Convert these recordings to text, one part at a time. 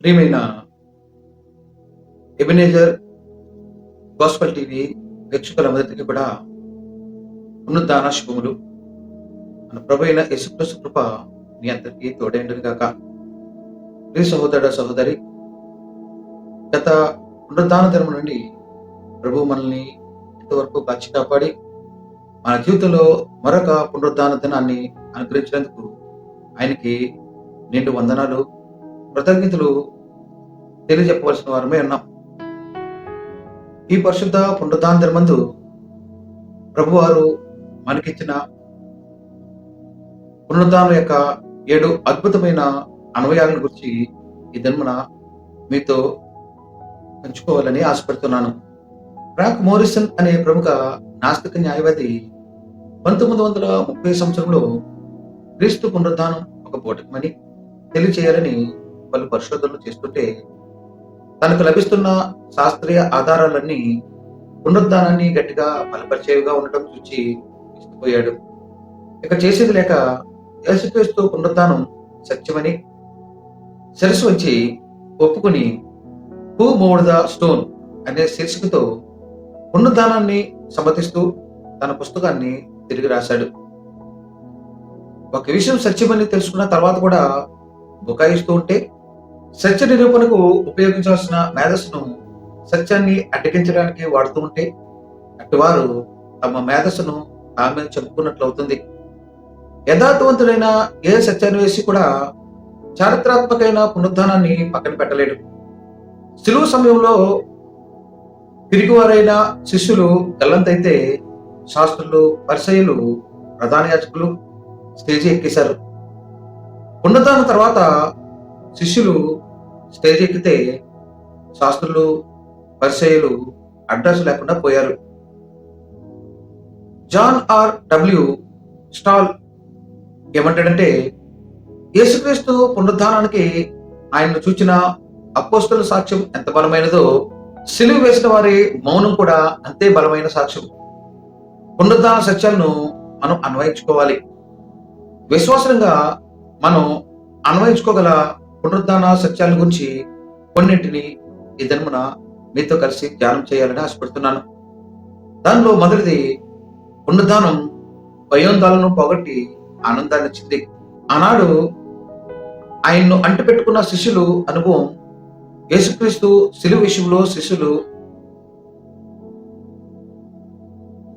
ప్రియమైన Ebenezer gospel TV వీక్షకులందరికీ కూడా ఉన్నదాన శుభములు. మన ప్రభు అయిన యేసుక్రీస్తు కృప మీ అందరికీ తోడైండును గాక. ప్రియ సహోదరుడు సహోదరి గత పునరుద్ధాన ధర్మం నుండి ప్రభు మనల్ని ఇంతవరకు కాచి కాపాడి మన జీవితంలో మరొక పునరుద్ధాన దినాన్ని అనుగ్రహించినందుకు ఆయనకి నిండు వందనాలు కృతజ్ఞతలు తెలియజెప్పవలసిన వారమే ఉన్నాం. ఈ పరిశుద్ధ పునరుద్ధాంతరమందు ప్రభువారు మనకిచ్చిన పునరుద్ధానం యొక్క ఏడు అద్భుతమైన అన్వయాలను గురించి ఈ జన్మన మీతో పంచుకోవాలని ఆశపడుతున్నాను. ఫ్రాంక్ మోరిసన్ అనే ప్రముఖ నాస్తిక న్యాయవాది పంతొమ్మిది వందల ముప్పై సంవత్సరంలో క్రీస్తు పునరుద్ధానం ఒక బోటకమని తెలియచేయాలని పలు పరిశోధనలు చేస్తుంటే తనకు లభిస్తున్న శాస్త్రీయ ఆధారాలన్నీ పునరుద్ధానాన్ని గట్టిగా బలపరిచేవిగా ఉండటం చూచి ఇష్టపోయాడు ఇక చేసేది లేక యేసుక్రీస్తు పునరుద్ధానం సత్యమని శిరస్సు వచ్చి ఒప్పుకుని హూ మోడ్ ద స్టోన్ అనే శీర్షికతో పునరుద్ధానాన్ని సమ్మతిస్తూ తన పుస్తకాన్ని తిరిగి రాశాడు. ఒక విషయం సత్యమని తెలుసుకున్న తర్వాత కూడా బుకాయిస్తూ ఉంటే సత్య నిరూపణకు ఉపయోగించాల్సిన మేధస్సును సత్యాన్ని అడ్డగించడానికి వాడుతూ ఉంటే అటువారు తమ మేధస్సును ఆమె చెప్పుకున్నట్లు అవుతుంది. యథార్థవంతుడైన ఏ సత్యాన్వేషి కూడా చారిత్రాత్మకమైన పునరుద్ధానాన్ని పక్కన పెట్టలేడు. సిలువు సమయంలో తిరిగివారైన శిష్యులు గల్లంతైతే శాస్త్రులు పరిచయులు ప్రధాన యాచకులు స్టేజి ఎక్కేశారు. పునరుద్ధానం తర్వాత శిష్యులు స్టేజ్ ఎక్కితే శాస్త్రులు పరిచయలు అడ్రస్ లేకుండా పోయారు. జాన్ ఆర్ డబ్ల్యూ స్టాల్ ఏమంటాడంటే యేసుక్రీస్తు పునరుద్ధానానికి ఆయన్ను చూచిన అపోస్తుల సాక్ష్యం ఎంత బలమైనదో సిలువ వేసిన వారి మౌనం కూడా అంతే బలమైన సాక్ష్యం. పునరుద్ధాన సత్యాలను మనం అన్వయించుకోవాలి. విశ్వాసంగా మనం అన్వయించుకోగల పునరుద్ధాన సత్యాల గురించి కొన్నింటిని ఈ ధర్మన మీతో కలిసి ధ్యానం చేయాలని ఆశపడుతున్నాను. దానిలో మొదటిది పునరుద్ధానం భయోందాలను పోగొట్టి ఆనందాన్ని ఇచ్చింది. ఆనాడు ఆయన్ను అంటిపెట్టుకున్న శిష్యులు అనుభవం యేసుక్రీస్తు శిలువ విషయంలో శిష్యులు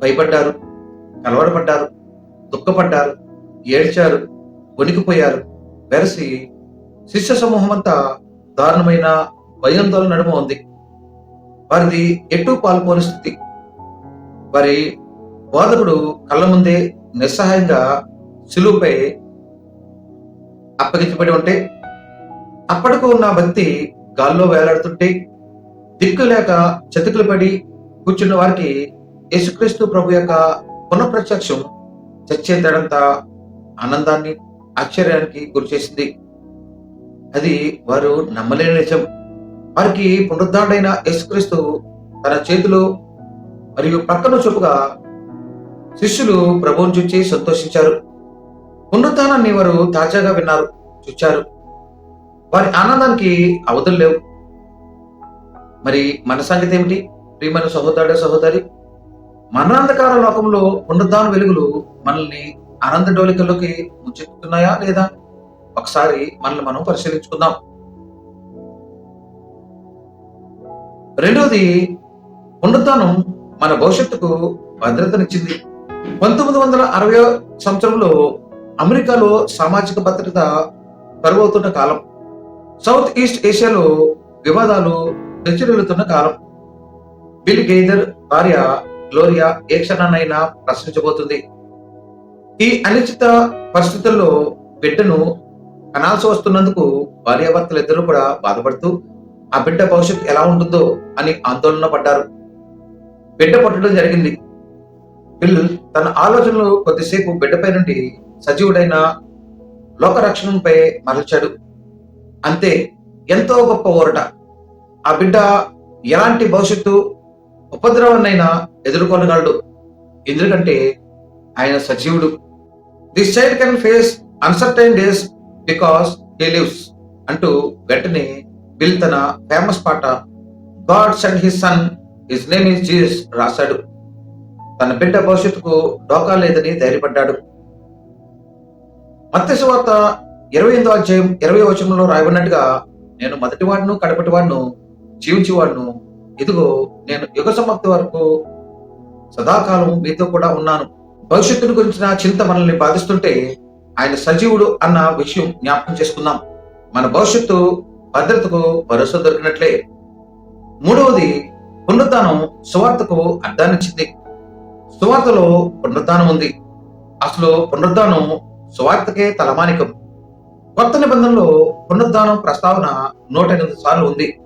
భయపడ్డారు కలవరపడ్డారు దుఃఖపడ్డారు ఏడ్చారు వణికిపోయారు వెరసి శిష్య సమూహం అంతా దారుణమైన భయాందోళన నడుమ ఉంది. వారిది ఎటు పాల్పోని స్థితి? వారి బోధకుడు కళ్ళ ముందే నిస్సహాయంగా సులువుపై అప్పగించబడి ఉంటే అప్పటికు ఉన్న భక్తి గాల్లో వేలాడుతుంటే దిక్కు లేక చతుకులు పడి కూర్చున్న వారికి యేసుక్రీస్తు ప్రభు యొక్క పునఃప్రత్యక్షం చచ్చేంతడంత ఆనందాన్ని ఆశ్చర్యానికి గురిచేసింది. అది వారు నమ్మలేని నిజం. వారికి పునరుద్ధాడైన యేసుక్రీస్తు తన చేతులు మరియు పక్కన చూపుగా శిష్యులు ప్రభువును చూచి సంతోషించారు. పునరుద్ధానాన్ని వారు తాజాగా విన్నారు చూచారు. వారి ఆనందానికి అవధులు లేవు. మరి మన సంగతి ఏమిటి? ప్రియమైన సహోదరుడు సహోదరి మరణాంధకార లోకంలో పునరుద్ధాన వెలుగులు మనల్ని ఆనంద డోలికల్లోకి ముంచెత్తున్నాయా లేదా? ఒకసారి మనల్ని మనం పరిశీలించుకుందాం. రెండవది పునరుద్ధానం మన భవిష్యత్తుకు భద్రతనిచ్చింది. పంతొమ్మిది వందల అరవై సంవత్సరంలో అమెరికాలో సామాజిక భద్రత పరువవుతున్న కాలం. సౌత్ ఈస్ట్ ఏషియాలో వివాదాలు తెచ్చిరెళ్తున్న కాలం. బిల్ గేదర్ భార్య గ్లోరియా ఏ క్షణానైనా ప్రశ్నించబోతుంది. ఈ అనిశ్చిత పరిస్థితుల్లో బిడ్డను అనాల్సి వస్తున్నందుకు భార్యాభర్తలు ఇద్దరు కూడా బాధపడుతూ ఆ బిడ్డ భవిష్యత్తు ఎలా ఉంటుందో అని ఆందోళన పడ్డారు. బిడ్డ పుట్టడం జరిగింది. బిల్ తన ఆలోచనలు కొద్దిసేపు బిడ్డపై నుండి సజీవుడైన లోకరక్షణపై మరల్చాడు. అంతే ఎంతో గొప్ప ఊరట. ఆ బిడ్డ ఎలాంటి భవిష్యత్తు ఉపద్రవాన్నైనా ఎదుర్కొనగలడు ఎందుకంటే ఆయన సజీవుడు. This child can face uncertain days because he lives అంటూ వెంటనే బిల్ తన ఫేమస్ పాట God send his son his name is Jesus రాశాడు. తన బిడ్డ భవిష్యత్తుకు డోకా లేదని ధైర్యపడ్డాడు మత్స్య ఇరవై ఎనిమిదో అధ్యాయం ఇరవై వచనంలో రాయబడినట్టుగా నేను మొదటి వాడును కడపటి వాడును జీవించేవాడును ఇదిగో నేను యుగ సమాప్తి వరకు సదాకాలం మీతో కూడా ఉన్నాను. భవిష్యత్తును గురించిన చింత మనల్ని బాధిస్తుంటే ఆయన సజీవుడు అన్న విషయం జ్ఞాపకం చేసుకుందాం. మన భవిష్యత్తు భద్రతకు భరోసా దొరికినట్లే. మూడవది పునరుద్ధానం సువార్తకు అర్థాన్నిచ్చింది. సువార్తలో పునరుద్ధానం ఉంది. అసలు పునరుద్ధానం సువార్తకే తలమానికం. కొత్త నిబంధనలో పునరుద్ధానం ప్రస్తావన నూట ఎనిమిది సార్లు ఉంది.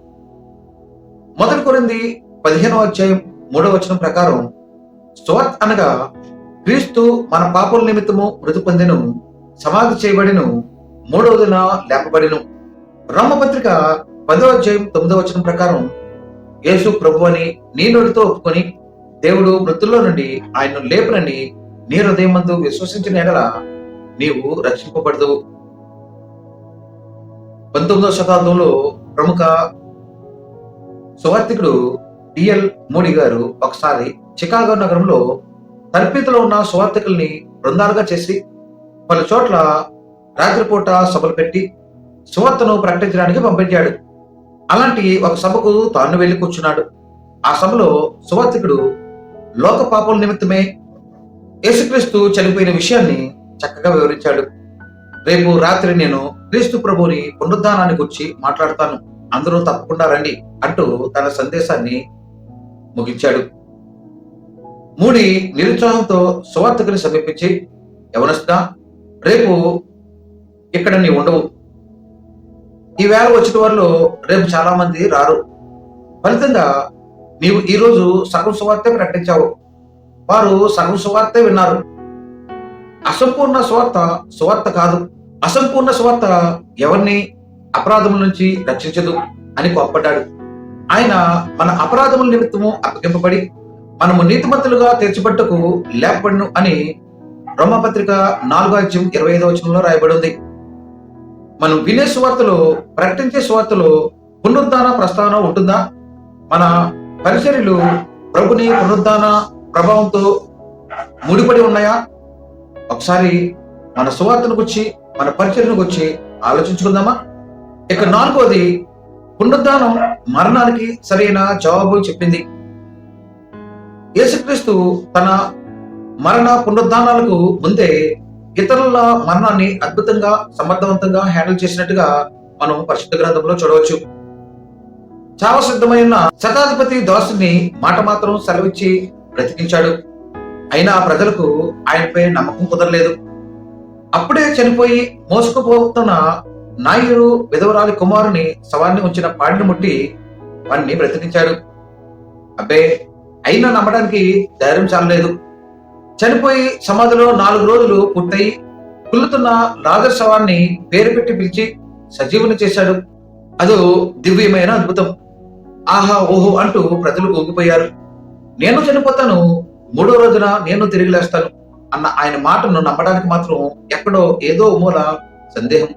మొదటి కొరింది పదిహేనవ అధ్యాయం మూడవ వచనం ప్రకారం సువార్త అనగా క్రీస్తు మన పాపల నిమిత్తము మృతి పొందెను. సమాధి చేయబడిను మూడవదిన లేపబడిను. రామపత్రిక పదవ అధ్యాయం తొమ్మిదవ వచనం ప్రకారం యేసు ప్రభు అని నీ నోటితో ఒప్పుకొని దేవుడు మృతుల్లో నుండి ఆయన్ను లేపనని నీ హృదయమందు విశ్వసించిన ఎడల నీవు రక్షింపబడదు పంతొమ్మిదవ శతాబ్దంలో ప్రముఖ సువార్థికుడు డిఎల్ మోడీ గారు ఒకసారి చికాగో నగరంలో తర్పితలో ఉన్న సువార్థికుల్ని బృందాలుగా చేసి పలు చోట్ల రాత్రిపూట సభలు పెట్టి సువార్తను ప్రకటించడానికి పంపించాడు. అలాంటి ఒక సభకు తాను వెళ్ళి కూర్చున్నాడు. ఆ సభలో సువార్థికుడు లోక పాపల నిమిత్తమే యేసుక్రీస్తు చనిపోయిన విషయాన్ని చక్కగా వివరించాడు. రేపు రాత్రి నేను క్రీస్తు ప్రభుని పునరుద్ధానాన్ని గురించి మాట్లాడతాను. అందరూ తప్పకుండా రండి అంటూ తన సందేశాన్ని ముగించాడు. మూడి నిరుత్సాహంతో సువార్థకుని సమీపించి యవనస్తుడా రేపు ఇక్కడ నీ ఉండవు. ఈవేళ వచ్చిన వాళ్ళు రేపు చాలా మంది రారు. ఫలితంగా నీవు ఈరోజు సగం సువార్తే ప్రకటించావు. వారు సగం సువార్తే విన్నారు. అసంపూర్ణ స్వార్థ సువార్త కాదు. అసంపూర్ణ స్వార్థ ఎవరిని? అపరాధముల నుంచి రక్షించదు అని కోప్పడ్డాడు. ఆయన మన అపరాధముల నిమిత్తము అప్పగింపబడి మనము నీతిమంతులుగా తీర్చిబట్టకు లేపబడును అని రోమపత్రిక నాలుగో అధ్యయం ఇరవై ఐదో వచనంలో రాయబడి ఉంది మనం వినే సువార్తలు ప్రకటించే సువార్తలు పునరుద్ధాన ప్రస్థానం ఉంటుందా? మన పరిచర్యలు ప్రభుని పునరుద్ధాన ప్రభావంతో ముడిపడి ఉన్నాయా? ఒకసారి మన సువార్తను గురించి మన పరిచర్యను గురించి ఆలోచించుకుందామా? ఇక నాలుగోది పునరుద్ధానం మరణానికి సరైన జవాబు చెప్పింది. యేసుక్రీస్తు తన మరణ పునరుద్ధానాలకు ముందే ఇతరుల మరణాన్ని అద్భుతంగా సమర్థవంతంగా హ్యాండిల్ చేసినట్టుగా మనం పరిశుద్ధ గ్రంథంలో చూడవచ్చు. చాలా సిద్ధమైన శతాధిపతి దాసుని మాట మాత్రం సెలవిచ్చి బ్రతికించాడు. అయినా ప్రజలకు ఆయనపై నమ్మకం కుదరలేదు. అప్పుడే చనిపోయి మోసుకుపోతున్న నాయుడు విధవరాలి కుమారుని శవాన్ని ఉంచిన పాడిని ముట్టి వాడిని బ్రతికించాడు. అబ్బే అయినా నమ్మడానికి ధైర్యం చాలలేదు. చనిపోయి సమాధిలో నాలుగు రోజులు పుట్టయి కుల్లుతున్న లాజర్ శవాన్ని పేరు పెట్టి పిలిచి సజీవుని చేశాడు. అదో దివ్యమైన అద్భుతం. ఆహా ఓహో అంటూ ప్రజలు ఊగిపోయారు. నేను చనిపోతాను మూడో రోజున నేను తిరిగి లేస్తాను అన్న ఆయన మాటను నమ్మడానికి మాత్రం ఎక్కడో ఏదో మూల సందేహం.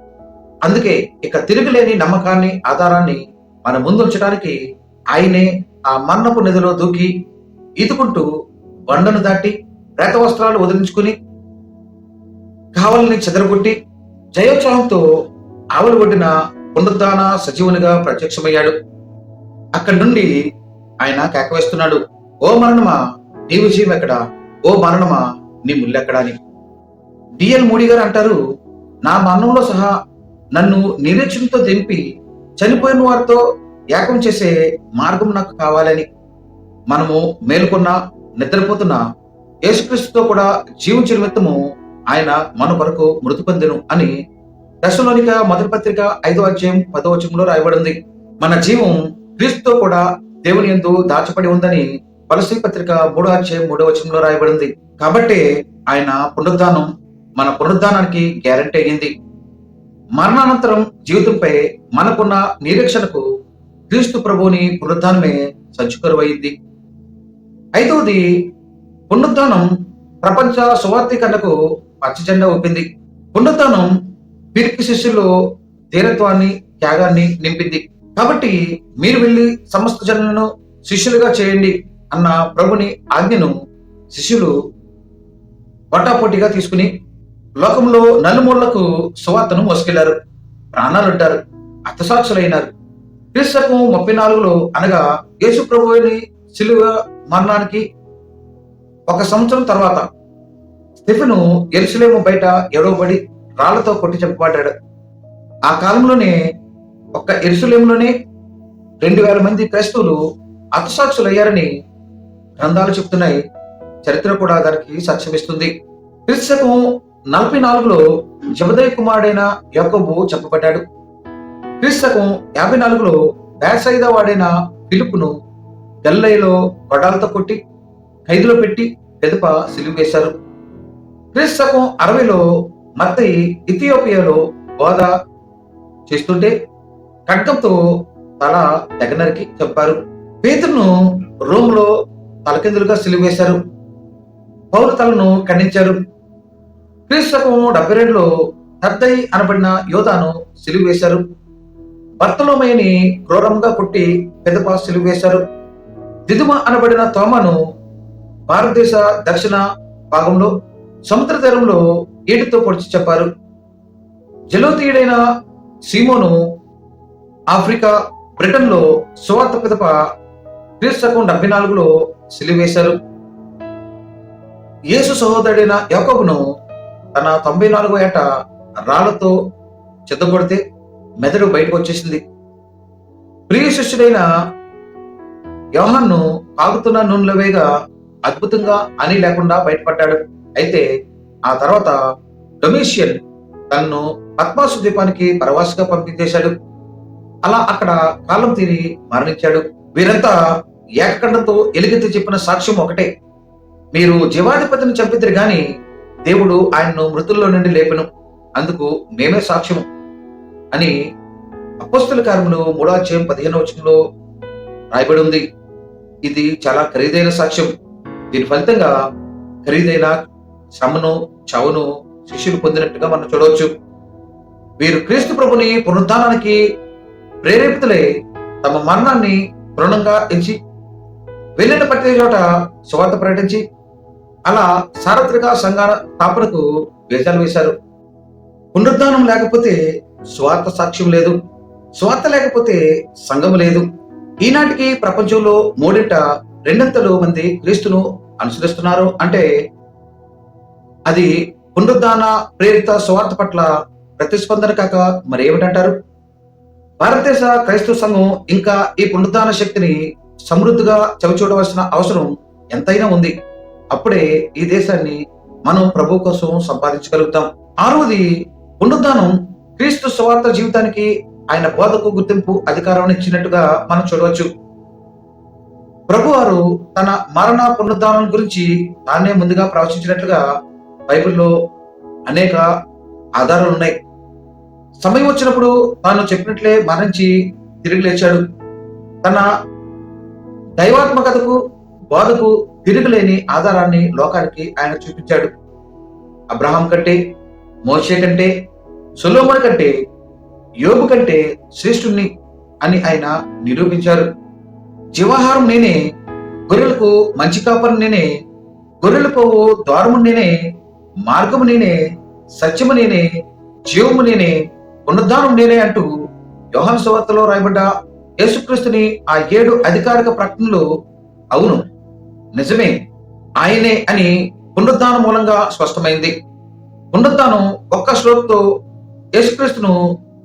అందుకే ఇక తిరుగులేని నమ్మకాన్ని ఆధారాన్ని మన ముందు ఉంచడానికి ఆయనే ఆ మన్నపు నిధిలో దూకి ఈదుకుంటూ బండను దాటి ప్రేత వస్త్రాలు వదిలించుకుని కావలని చెదరగొట్టి జయోత్సాహంతో ఆవలి ఒడ్డిన పునరుద్ధాన సజీవునిగా ప్రత్యక్షమయ్యాడు. అక్కడి నుండి ఆయన కేకవేస్తున్నాడు ఓ మరణమా నీ విజయం ఎక్కడ? ఓ మరణమా నీ ముల్లెక్కడ అని. డిఎల్ మోడీ గారు అంటారు నా మరణంలో సహా నన్ను నిరీక్షణతో దింపి చనిపోయిన వారితో ఏకం చేసే మార్గం నాకు కావాలని. మనము మేలుకున్న నిద్రపోతున్న యేసుక్రీస్తుతో కూడా జీవించిన నిమిత్తము ఆయన మన కొరకు మృతి పొందెను అని దశలోనిక మొదటి పత్రిక ఐదో అధ్యాయం పదో వచనంలో రాయబడింది. మన జీవం క్రీస్తుతో కూడా దేవుని ఎందు దాచబడి ఉందని పలసీ పత్రిక మూడో అధ్యాయం మూడో వచనంలో రాయబడింది. కాబట్టి ఆయన పునరుద్ధానం మన పునరుద్ధానానికి గ్యారంటీ అయ్యింది. మరణానంతరం జీవితంపై మనకున్న నిరీక్షణకు క్రీస్తు ప్రభువుని పునరుద్ధానమే సంచుకరువైంది. ఐదవది పునరుద్ధానం ప్రపంచ సువార్థీకరణకు పచ్చజెండా ఊపింది. పునరుద్ధానం పిరికి శిష్యులు ధీరత్వాన్ని త్యాగాన్ని నింపింది. కాబట్టి మీరు వెళ్ళి సమస్త జనులను శిష్యులుగా చేయండి అన్న ప్రభుని ఆజ్ఞను శిష్యులు పటాపోటీగా తీసుకుని లోకంలో నలుమూలకు సువార్తను మోసుకెళ్ళారు. ప్రాణాలుంటారు. అర్థసాక్షులైనారు. క్రీస్తకం ముప్పై నాలుగులో అనగా యేసు ప్రభువుని సిలువ మరణానికి ఒక సంవత్సరం తర్వాత స్టెఫెను ఎరుసలేము బయట ఎడవబడి రాళ్ళతో కొట్టి చంపబడ్డాడు. ఆ కాలంలోనే ఒక్క ఎరుసలేములోనే రెండు వేల మంది క్రైస్తవులు అర్థసాక్షులయ్యారని గ్రంథాలు చెప్తున్నాయి. చరిత్ర కూడా దానికి సాక్ష్యమిస్తుంది క్రీస్తకం నలభై నాలుగులో జబదయ్య కుమారుడైన యాకోబు చెప్పబడ్డాడు క్రీస్తకం యాభై నాలుగులో వేసైద వాడైన పిలుపును గల్లైలో గొడాలతో కొట్టి ఖైదులో పెట్టి పెదప సిలువ వేశారు. క్రీస్తకం అరవైలో మత్తయి ఇథియోపియాలో బోధ చేస్తుంటే ఖడ్గంతో తల తెగనరికి చెప్పారు పేతును రోమ్లో తలకిందులుగా సిలివేశారు పౌరు తలను ఖండించారు. క్రీస్తకం డెబ్బై రెండులో తద్దయి అనబడిన యోధాను సిలువ వేశారు. భర్తలోమయని క్రూరంగా కొట్టి పెదప సిలివేశారు దిదుమ అనబడిన తోమను భారతదేశ దక్షిణ భాగంలో సముద్ర తీరంలో ఏటితో పొడిచి చెప్పారు. జలోతీయుడైన సీమోను ఆఫ్రికా బ్రిటన్లో సువార్త పిదప క్రీస్తకం డెబ్బై నాలుగులో సిలివేశారు యేసు సహోదరుడైన యాకోబును తన తొంభై నాలుగో ఏట రాళ్ళతో చెత్తగొడితే మెదడు బయటకు వచ్చేసింది. ప్రియ శిష్యుడైన యోహన్ను ఆగుతున్న నూనెలో వేగా అద్భుతంగా అని లేకుండా బయటపడ్డాడు. అయితే ఆ తర్వాత డొమేషియన్ తనను పద్మాసు ద్వీపానికి పరవాసిగా పంపించేశాడు. అలా అక్కడ కాలం తీరి మరణించాడు. వీరంతా ఏకకండంతో ఎలుగెత్తి చెప్పిన సాక్ష్యం ఒకటే. మీరు జీవాధిపతిని చంపిద్దరు గాని దేవుడు ఆయన్ను మృతుల్లో నుండి లేపను. అందుకు మేమే సాక్ష్యము అని అపస్తుల కార్యములు మూడో అధ్యాయం పదిహేను వచనంలో రాయబడి ఉంది. ఇది చాలా ఖరీదైన సాక్ష్యం. దీని ఫలితంగా ఖరీదైన శ్రమను చవును శిష్యులు పొందినట్టుగా మనం చూడవచ్చు. వీరు క్రీస్తు ప్రభుని పునరుద్ధానానికి ప్రేరేపితులై తమ మరణాన్ని తృణంగా ఎంచి వెళ్ళిన ప్రతి చోట సువార్త ప్రకటించి అలా సార్వత్రిక సంఘ స్థాపనకు వేషాలు వేశారు. పునరుద్ధానం లేకపోతే స్వార్థ సాక్ష్యం లేదు. స్వార్థ లేకపోతే సంఘం లేదు. ఈనాటికి ప్రపంచంలో మూడింట రెండంతలు మంది క్రీస్తును అనుసరిస్తున్నారు. అంటే అది పునరుద్ధాన ప్రేరిత స్వార్థ పట్ల ప్రతిస్పందన కాక మరి ఏమిటంటారు భారతదేశ క్రైస్తవ సంఘం ఇంకా ఈ పునరుద్ధాన శక్తిని సమృద్ధిగా చవిచూడవలసిన అవసరం ఎంతైనా ఉంది. అప్పుడే ఈ దేశాన్ని మనం ప్రభు కోసం సంపాదించగలుగుతాం. ఆరవది పునరుద్ధానం క్రీస్తు స్వార్థ జీవితానికి ఆయన బోధకు గుర్తింపు అధికారం ఇచ్చినట్టుగా మనం చూడవచ్చు. ప్రభువారు తన మరణ పునరుద్ధానం గురించి తానే ముందుగా ప్రవచించినట్లుగా బైబిల్లో అనేక ఆధారాలు ఉన్నాయి. సమయం వచ్చినప్పుడు తాను చెప్పినట్లే మరణించి తిరిగి లేచాడు. తన దైవాత్మకతకు బోధకు తిరుగులేని ఆధారాన్ని లోకానికి ఆయన చూపించాడు. అబ్రహాం కంటే మోషే కంటే సులోమన్ కంటే యోబు కంటే శ్రేష్ఠుణ్ణి అని ఆయన నిరూపించారు. జీవాహారం నేనే గొర్రెలకు మంచి కాపరం నేనే గొర్రెల పోవు ద్వారము నేనే మార్గము నేనే సత్యము నేనే జీవము నేనే పునరుద్ధానం నేనే అంటూ యోహన్ సువార్తలో రాయబడ్డ యేసుక్రీస్తుని ఆ ఏడు అధికారిక ప్రకటనలు అవును. నిజమే ఆయనే అని పునరుద్ధానం మూలంగా స్పష్టమైంది. పునరుద్ధానం ఒక్క శ్లోకంతో యేసుక్రీస్తును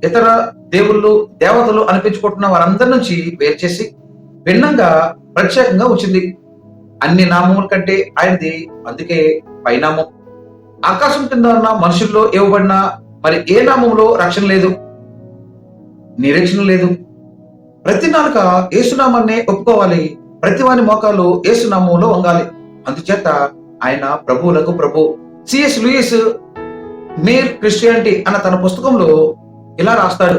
ఇతర దేవుళ్ళు దేవతలు అనిపించుకుంటున్న వారందరి నుంచి వేరు చేసి భిన్నంగా ప్రత్యేకంగా వచ్చింది. అన్ని నామముల కంటే ఆయనది అందుకే పైనామం. ఆకాశం కింద ఉన్న మనుషుల్లో ఇవ్వబడిన మరి ఏ నామంలో రక్షణ లేదు? నిరీక్షణ లేదు. ప్రతి నాలుక ఏసునామాన్నే ఒప్పుకోవాలి. ప్రతి వాని మోకాలు ఏసునామంలో వంగాలి. అందుచేత ఆయన ప్రభువులకు ప్రభు. సిఎస్ లూయిస్ మేర్ క్రిస్టియానిటీ అన్న తన పుస్తకంలో ఇలా రాస్తాడు.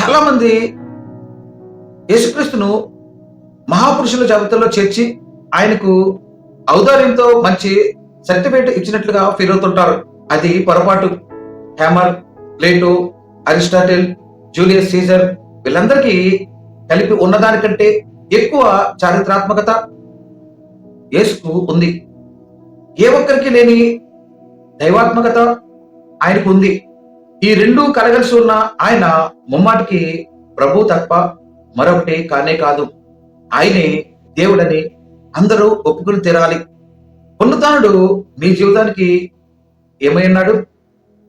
చాలా మంది యేసుక్రీస్తును మహాపురుషుల జాబితాలో చేర్చి ఆయనకు ఔదార్యంతో మంచి సర్టిఫికేట్ ఇచ్చినట్లుగా ఫీల్ అవుతుంటారు. అది పొరపాటు. Homer Plato Aristotle Julius Caesar వీళ్ళందరికీ కలిపి ఉన్నదానికంటే ఎక్కువ చారిత్రాత్మకత యేసుకు ఉంది. ఏ ఒక్కరికి లేని దైవాత్మకత ఆయనకు ఉంది. ఈ రెండు కలగలిసి ఉన్న ఆయన ముమ్మాటికి ప్రభు తప్ప మరొకటి కానే కాదు. ఆయనే దేవుడని అందరూ ఒప్పుకుని తీరాలి. పునరుద్ధానుడు మీ జీవితానికి ఏమై ఉన్నాడు?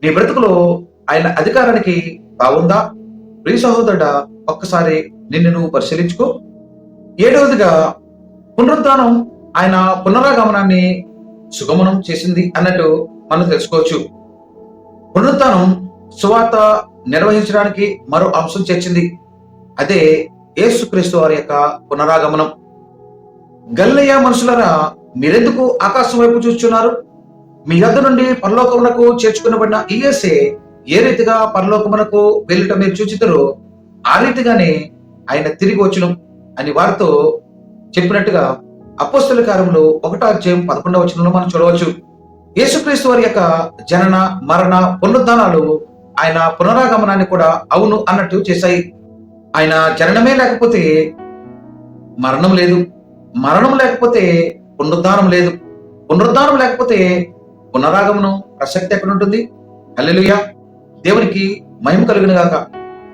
నీ బ్రతుకులో ఆయన అధికారానికి బాగుందా? ప్రియ సహోదరుడ ఒక్కసారి నిన్ను నువ్వు పరిశీలించుకో. ఏడవదిగా పునరుద్ధానం ఆయన పునరాగమనాన్ని సుగమనం చేసింది అన్నట్టు మనం తెలుసుకోవచ్చు. పునరుద్ధానం సువార్త నిర్వహించడానికి మరో అంశం చేర్చింది. అదే యేసుక్రీస్తు వారి యొక్క పునరాగమనం. గల్లయ్య మనుషులరా మీరెందుకు ఆకాశం వైపు చూస్తున్నారు? మీ యొద్ నుండి పరలోకమునకు చేర్చుకునబడిన ఈఎస్ఏ ఏ రీతిగా పరలోకమునకు వెళ్ళుట మీరు చూచితరో ఆ రీతిగానే ఆయన తిరిగి వచ్చును అని వారితో చెప్పినట్టుగా అపోస్తుల కాలంలో ఒకటో అధ్యాయం పదకొండవ వచనంలో మనం చూడవచ్చు. యేసుక్రీస్తు వారి యొక్క జనన మరణ పునరుద్ధానాలు ఆయన పునరాగమనాన్ని కూడా అవును అన్నట్టు చేశాయి. ఆయన జననమే లేకపోతే మరణం లేదు. మరణం లేకపోతే పునరుద్ధానం లేదు. పునరుద్ధానం లేకపోతే పునరాగమనం ప్రసక్తి ఎక్కడ ఉంటుంది హల్లెలూయా! దేవునికి మహిమ కలిగిన గాక.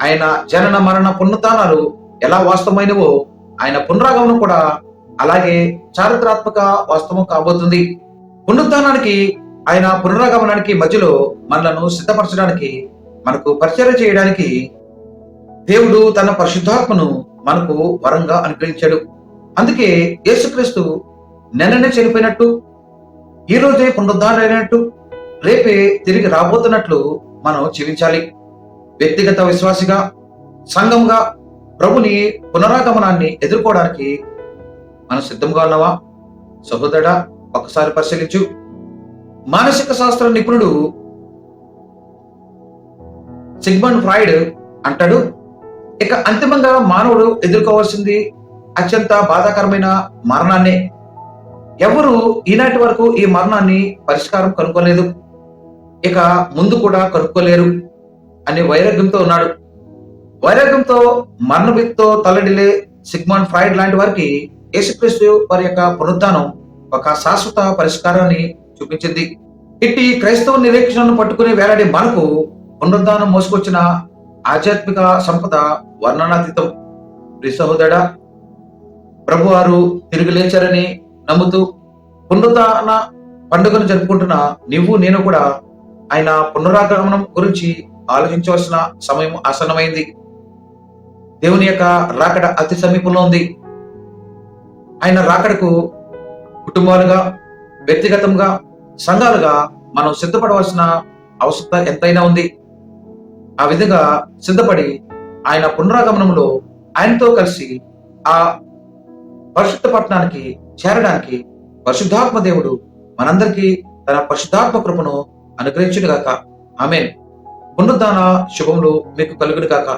ఆయన జనన మరణ పునరుద్ధానాలు ఎలా వాస్తవమైనవో ఆయన పునరాగమనం కూడా అలాగే చారిత్రాత్మక వాస్తవం కాబోతుంది. పునరుద్ధానానికి ఆయన పునరాగమనానికి మధ్యలో మనలను సిద్ధపరచడానికి మనకు పరిచయం చేయడానికి దేవుడు తన పరిశుద్ధాత్మను మనకు వరంగా అనుగ్రహించాడు. అందుకే యేసుక్రీస్తు నిన్ననే చనిపోయినట్టు ఈ రోజే పునరుద్ధారైనట్టు రేపే తిరిగి రాబోతున్నట్లు మనం జీవించాలి. వ్యక్తిగత విశ్వాసిగా సంఘంగా ప్రభుని పునరాగమనాన్ని ఎదుర్కోవడానికి మనం సిద్ధంగా ఉన్నావా? సహోదరా ఒకసారి పరిశీలించు. మానసిక శాస్త్ర నిపుణుడు సిగ్మండ్ ఫ్రాయిడ్ అంటాడు ఇక అంతిమంగా మానవుడు ఎదుర్కోవాల్సింది అత్యంత బాధాకరమైన మరణాన్నే. ఎవరు ఈనాటి వరకు ఈ మరణాన్ని పరిష్కారం కనుక్కోలేదు? ఇక ముందు కూడా కనుక్కోలేరు అనే వైరాగ్యంతో ఉన్నాడు. వైరాగ్యంతో మరణ తలడిలే తల్లడిలే సిగ్మాన్ ఫ్రాయిడ్ లాంటి వారికి యేసుక్రీస్తు వారి యొక్క పునరుద్ధానం ఒక శాశ్వత పరిష్కారాన్ని చూపించింది. ఇట్టి క్రైస్తవ నిరీక్షణను పట్టుకుని వేలాడే మనకు పునరుద్ధానం మోసుకొచ్చిన ఆధ్యాత్మిక సంపద వర్ణనాతీతం. ప్రియ ప్రభువారు తిరిగి లేచారని నమ్ముతూ పునరుద్ధాన పండుగను జరుపుకుంటున్న నువ్వు నేను కూడా ఆయన పునరాగమనం గురించి ఆలోచించవలసిన సమయం ఆసన్నమైంది. దేవుని యొక్క రాకడ అతి సమీపంలో ఉంది. ఆయన రాకడకు కుటుంబాలుగా వ్యక్తిగతంగా సంఘాలుగా మనం సిద్ధపడవలసిన అవసరం ఎంతైనా ఉంది. ఆ విధంగా సిద్ధపడి ఆయన పునరాగమనంలో ఆయనతో కలిసి ఆ పరిశుద్ధ పట్టణానికి చేరడానికి పరిశుద్ధాత్మ దేవుడు మనందరికీ తన పరిశుద్ధాత్మ కృపను అనుగ్రహించుడుగాక ఆమెన్. పునరుద్ధాన శుభములు మీకు కలుగుడుగాక